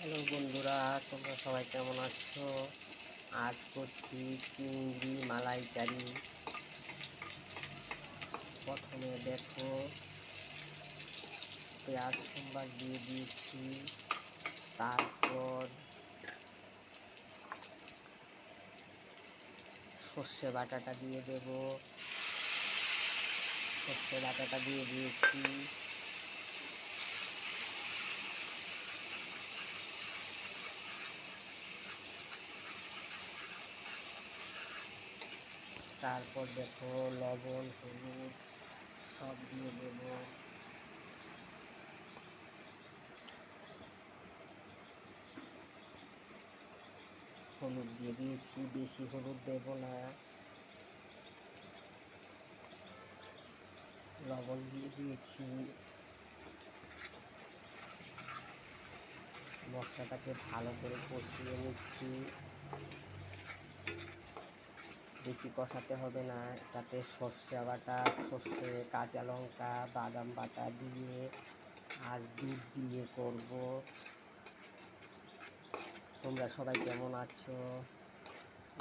Hello বন্ধুরা, তোমরা সবাই কেমন আছো? আজ করছি চিংড়ি মালাইকারি। প্রথমে দেখো, পেঁয়াজ সোমবার দিয়ে দিয়েছি, তারপর সর্ষে বাটাটা দিয়ে দেব। সর্ষে বাটাটা দিয়ে দিয়েছি। তারপর দেখো লবণ, হলুদ সব দিয়ে দেব। হলুদ দিয়ে দিয়েছি, বেশি হলুদ দেব না। লবণ দিয়ে দিয়েছি। মশলাটাকে ভালো করে কষিয়ে নিচ্ছি। বেশি কষাতে হবে না। তাতে সর্ষে বাটা সর্ষে কাঁচা লঙ্কা বাদাম বাটা দিয়ে আর দুধ দিয়ে করব। তোমরা সবাই কেমন আছো?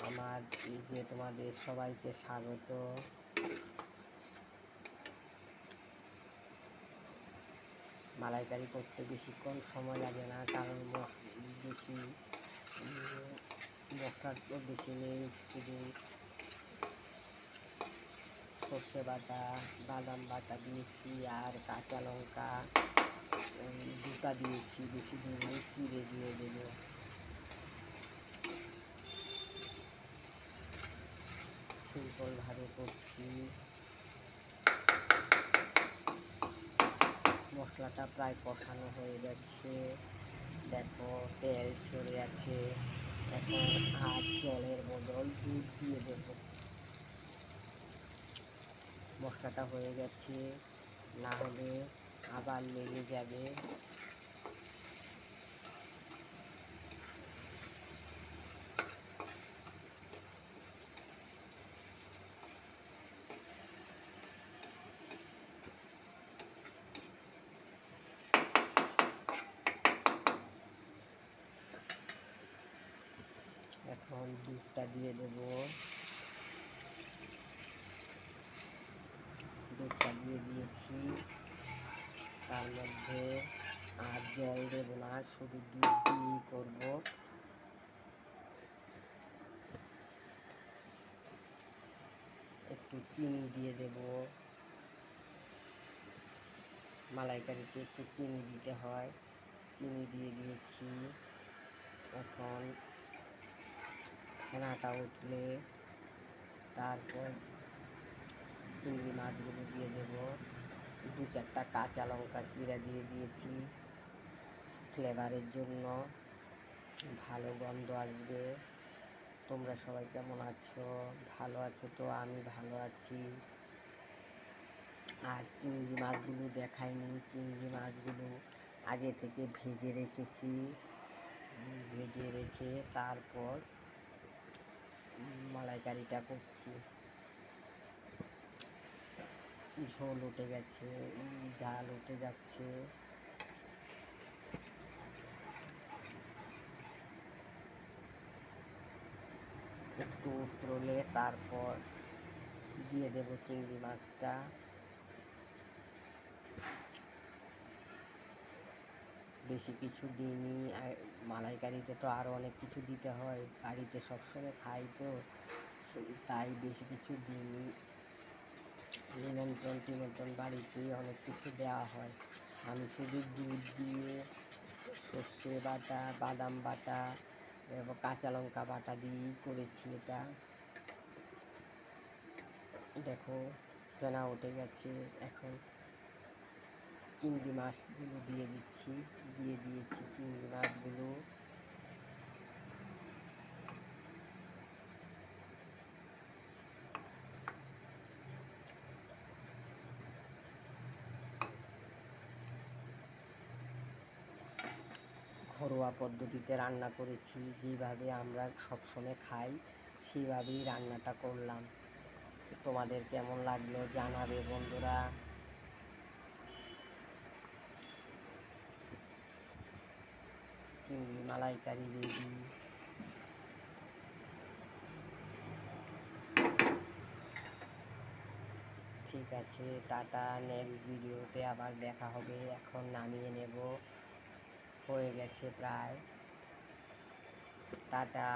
আমার এই যে তোমাদের সবাইকে স্বাগত। মালাইকারি করতে বেশিক্ষণ সময় লাগে না কারণ বেশি উম, মশলা তো বেশি নেই শুধু সর্ষে বাটা, বাদাম বাটা দিয়েছি আর কাঁচা লঙ্কা দুটা দিয়েছি, বেশি দিনে চিড়ে দিয়ে দেবো। সিম্পলভাবে করছি। মশলাটা প্রায় কষানো হয়ে গেছে। দেখো তেল ছেড়ে আছে। এখন আর জলের বদল দুধ দিয়ে দেবো। মশলাটা হয়ে গেছে। না হলে আবার লেগে যাবে। এখন দুধটা দিয়ে দেবো। দুধটা দিয়ে দিয়েছি তার মধ্যে আর জল দেবো না, শুধু দুধ দিয়েই করব। একটু চিনি দিয়ে দেব। মালাইকারিতে একটু চিনি দিতে হয়। চিনি দিয়ে দিয়েছি। এখন ফেনাটা উঠলে তারপর চিংড়ি মাছগুলো দিয়ে দেব। দু চারটা কাঁচা লঙ্কা চিরা দিয়ে দিয়েছি ফ্লেভারের জন্য। ভালো গন্ধ আসবে। তোমরা সবাই কেমন আছো? ভালো আছো তো? আমি ভালো আছি। আর চিংড়ি মাছগুলো দেখাইনি। চিংড়ি মাছগুলো আগে থেকে ভেজে রেখেছি। ভেজে রেখে তারপর মালাইকারিটা করছি। ঝোল উঠে গেছে, জাল উঠে যাচ্ছে। একটু উতরলে তারপর দিয়ে দেব চিংড়ি মাছটা। বেশি কিছু দিইনি মালাইকারিতে তো আরও অনেক কিছু দিতে হয়, বাড়িতে সবসময় খাই তো, তাই বেশি কিছু দিইনি। নিমন্ত্রণ টিমন্ত্রণ বাড়িতে অনেক কিছু দেওয়া হয়। আমি শুধু দুধ দিয়ে সর্ষে বাটা, বাদাম বাটা এবং কাঁচা লঙ্কা বাটা দিয়েই করেছি এটা। দেখো ফেনা উঠে গেছে। এখন চিংড়ি মাছগুলো দিয়ে দিচ্ছি, দিয়ে দিয়েছি চিংড়ি মাছগুলো। ঘরোয়া পদ্ধতিতে রান্না করেছি, যেভাবে আমরা সবসময় খাই সেইভাবেই রান্নাটা করলাম। তোমাদের কেমন লাগল জানাবে বন্ধুরা? চিংড়ি মালাইকারি রেডি। ঠিক আছে, টাটা নেক্সট ভিডিওতে আবার দেখা হবে। এখন নামিয়ে নেব। হয়ে গেছে প্রায়। টাটা।